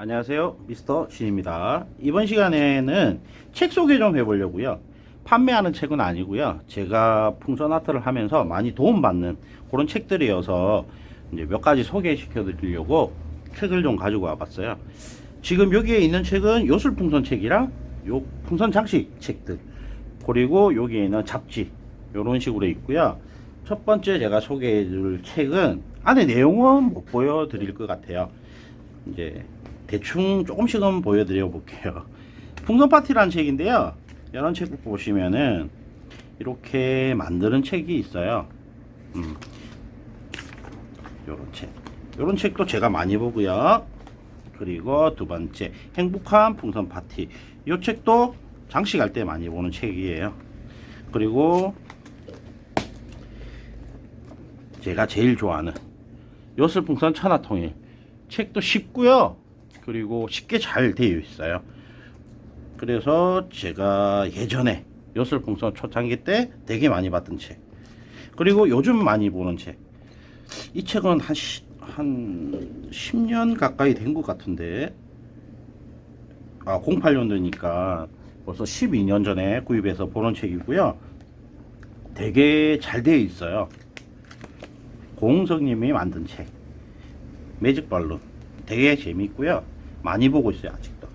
안녕하세요. 미스터 신입니다. 이번 시간에는 책 소개 좀 해보려고요. 판매하는 책은 아니고요. 제가 풍선 아트를 하면서 많이 도움받는 그런 책들이어서 이제 몇 가지 소개시켜 드리려고 책을 좀 가지고 와봤어요. 지금 여기에 있는 책은 요술 풍선 책이랑 요 풍선 장식 책들 그리고 여기에 있는 잡지 이런 식으로 있고요. 첫 번째 제가 소개해 줄 책은 안에 내용은 못 보여드릴 것 같아요. 이제 대충 조금씩은 보여드려 볼게요. 풍선 파티라는 책인데요. 이런 책 보시면은 이렇게 만드는 책이 있어요. 음. 요런 책. 요런 책도 제가 많이 보고요. 그리고 두 번째 행복한 풍선 파티. 이 책도 장식할 때 많이 보는 책이에요. 그리고 제가 제일 좋아하는 요술풍선 천하통일 책도 쉽고요. 그리고 쉽게 잘 되어 있어요. 그래서 제가 예전에 요술풍선 초창기 때 되게 많이 봤던 책. 그리고 요즘 많이 보는 책. 이 책은 한, 시, 한 10년 가까이 된 것 같은데. 아, 08년도니까 벌써 12년 전에 구입해서 보는 책이고요. 되게 잘 되어 있어요. 공성님이 만든 책. 매직 발룬. 되게 재밌고요. 많이 보고 있어요, 아직도.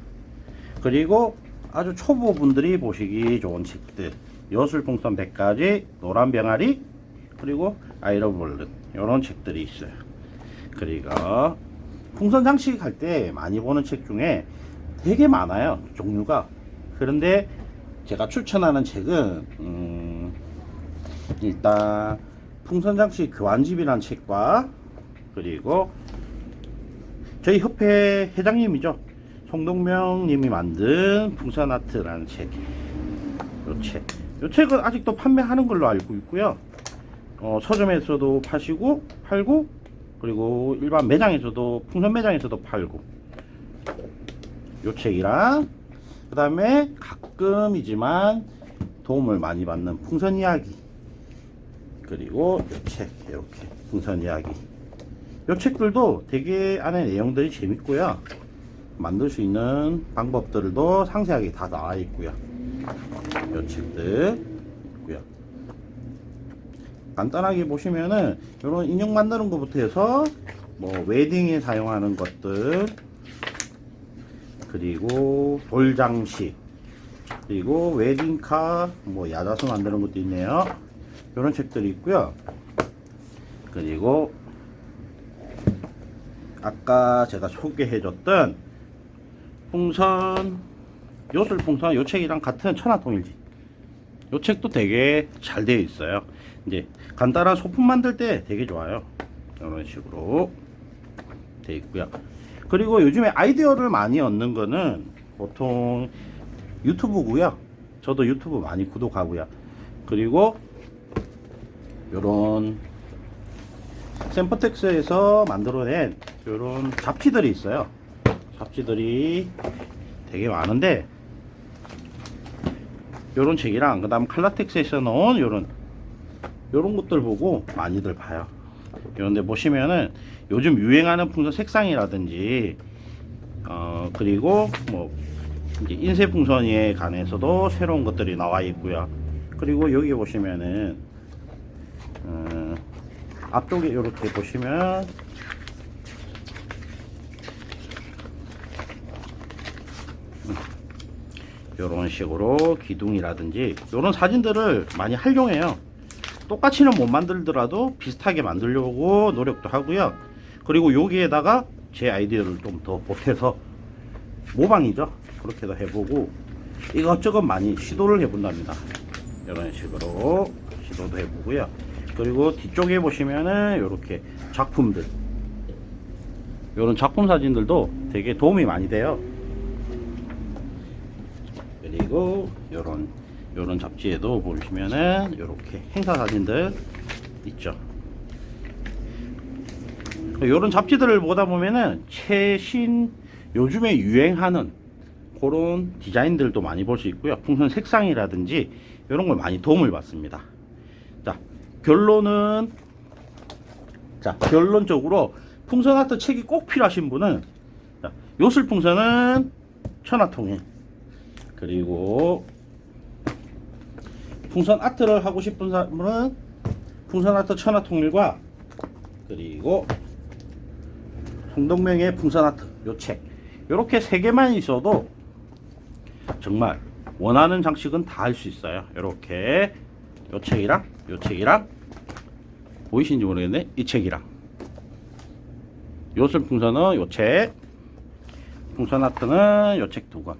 그리고 아주 초보분들이 보시기 좋은 책들. 여술풍선 100가지, 노란 병아리, 그리고 아이러블룬. 이런 책들이 있어요. 그리고 풍선 장식 할 때 많이 보는 책 중에 되게 많아요, 종류가. 그런데 제가 추천하는 책은, 음, 일단, 풍선 장식 교환집이라는 책과, 그리고 저희 협회 회장님이죠. 송동명 님이 만든 풍선 아트라는 책. 요 책. 요 책은 아직도 판매하는 걸로 알고 있고요. 어, 서점에서도 파시고, 팔고, 그리고 일반 매장에서도, 풍선 매장에서도 팔고. 요 책이랑, 그 다음에 가끔이지만 도움을 많이 받는 풍선 이야기. 그리고 요 책, 이렇게. 풍선 이야기. 요 책들도 되게 안에 내용들이 재밌고요. 만들 수 있는 방법들도 상세하게 다 나와 있고요. 요 책들 있고요. 간단하게 보시면은 이런 인형 만드는 것부터 해서 뭐 웨딩에 사용하는 것들 그리고 돌 장식 그리고 웨딩카 뭐 야자수 만드는 것도 있네요. 이런 책들이 있고요. 그리고 아까 제가 소개해줬던 풍선 요술 풍선 요 책이랑 같은 천하통일지. 요 책도 되게 잘 되어 있어요. 이제 간단한 소품 만들 때 되게 좋아요. 이런 식으로 되어 있고요. 그리고 요즘에 아이디어를 많이 얻는 거는 보통 유튜브고요. 저도 유튜브 많이 구독하고요. 그리고 요런 샘퍼텍스에서 만들어낸 이런 잡지들이 있어요. 잡지들이 되게 많은데 요런 책이랑 그 다음 칼라텍스에서 넣은 요런 것들 보고 많이들 봐요. 요런데 보시면은 요즘 유행하는 풍선 색상이라든지 어 그리고 뭐 이제 인쇄 풍선에 관해서도 새로운 것들이 나와 있고요. 그리고 여기 보시면은 어, 앞쪽에 이렇게 보시면 이런 식으로 기둥이라든지 이런 사진들을 많이 활용해요. 똑같이는 못 만들더라도 비슷하게 만들려고 노력도 하고요. 그리고 여기에다가 제 아이디어를 좀 더 보태서 모방이죠. 그렇게도 해보고 이것저것 많이 시도를 해본답니다. 이런 식으로 시도도 해보고요. 그리고 뒤쪽에 보시면은 이렇게 작품들 이런 작품 사진들도 되게 도움이 많이 돼요. 그리고 요런 요런 잡지에도 보시면은 이렇게 행사 사진들 있죠. 요런 잡지들을 보다 보면은 최신 요즘에 유행하는 그런 디자인들도 많이 볼 수 있고요. 풍선 색상이라든지 이런 걸 많이 도움을 받습니다. 자, 결론은 자, 결론적으로 풍선 아트 책이 꼭 필요하신 분은 자, 요술 풍선은 천하통일. 그리고 풍선 아트를 하고 싶은 사람은 풍선 아트 천하통일과 그리고 홍동명의 풍선 아트 요 책. 요렇게 세 개만 있어도 정말 원하는 장식은 다 할 수 있어요. 요렇게 요 책이랑 요 책이랑 보이시는지 모르겠네. 이 책이랑 요술 풍선은 요 책, 풍선 아트는 요 책 두 권.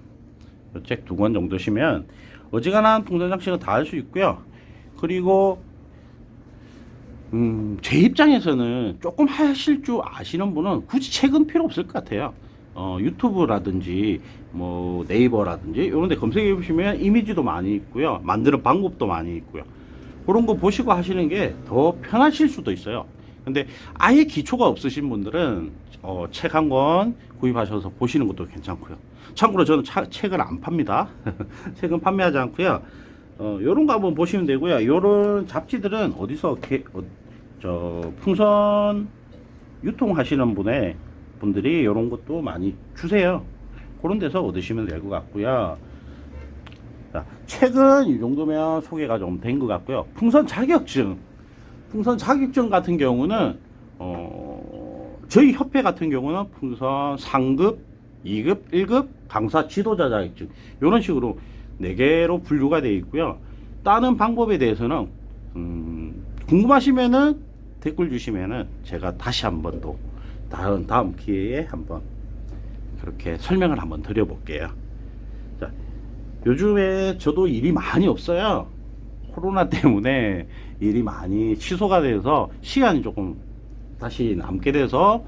요책두 권 정도시면 어지간한 풍선 장식은 다 할 수 있고요. 그리고 음, 제 입장에서는 조금 하실 줄 아시는 분은 굳이 책은 필요 없을 것 같아요. 어, 유튜브라든지 뭐 네이버라든지 이런 데 검색해 보시면 이미지도 많이 있고요. 만드는 방법도 많이 있고요. 그런 거 보시고 하시는 게 더 편하실 수도 있어요. 근데 아예 기초가 없으신 분들은 어, 책 한 권 구입하셔서 보시는 것도 괜찮고요. 참고로 저는 차- 책을 안 팝니다. 책은 판매하지 않고요. 어, 요런 거 한번 보시면 되고요. 요런 잡지들은 어디서 게, 어, 저 풍선 유통하시는 분의 분들이 요런 것도 많이 주세요. 그런 데서 얻으시면 될 것 같고요. 자, 책은 이 정도면 소개가 좀 된 것 같고요. 풍선 자격증, 풍선 자격증 같은 경우는 어, 저희 협회 같은 경우는 풍선 상급, 2급, 1급 강사 지도자 자격증 이런 식으로 네 개로 분류가 되어 있고요. 따는 방법에 대해서는 음, 궁금하시면은 댓글 주시면은 제가 다시 한 번 더 다음 다음 기회에 한번 그렇게 설명을 한번 드려볼게요. 자, 요즘에 저도 일이 많이 없어요. 코로나 때문에 일이 많이 취소가 돼서 시간이 조금 다시 남게 돼서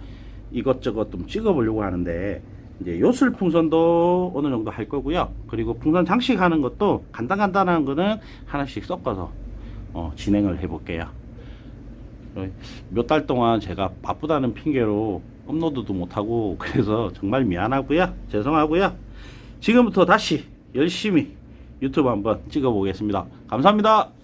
이것저것 좀 찍어보려고 하는데 이제 요술 풍선도 어느 정도 할 거고요. 그리고 풍선 장식하는 것도 간단간단한 거는 하나씩 섞어서 어, 진행을 해볼게요. 몇 달 동안 제가 바쁘다는 핑계로 업로드도 못하고 그래서 정말 미안하고요. 죄송하고요. 지금부터 다시 열심히 유튜브 한번 찍어 보겠습니다. 감사합니다.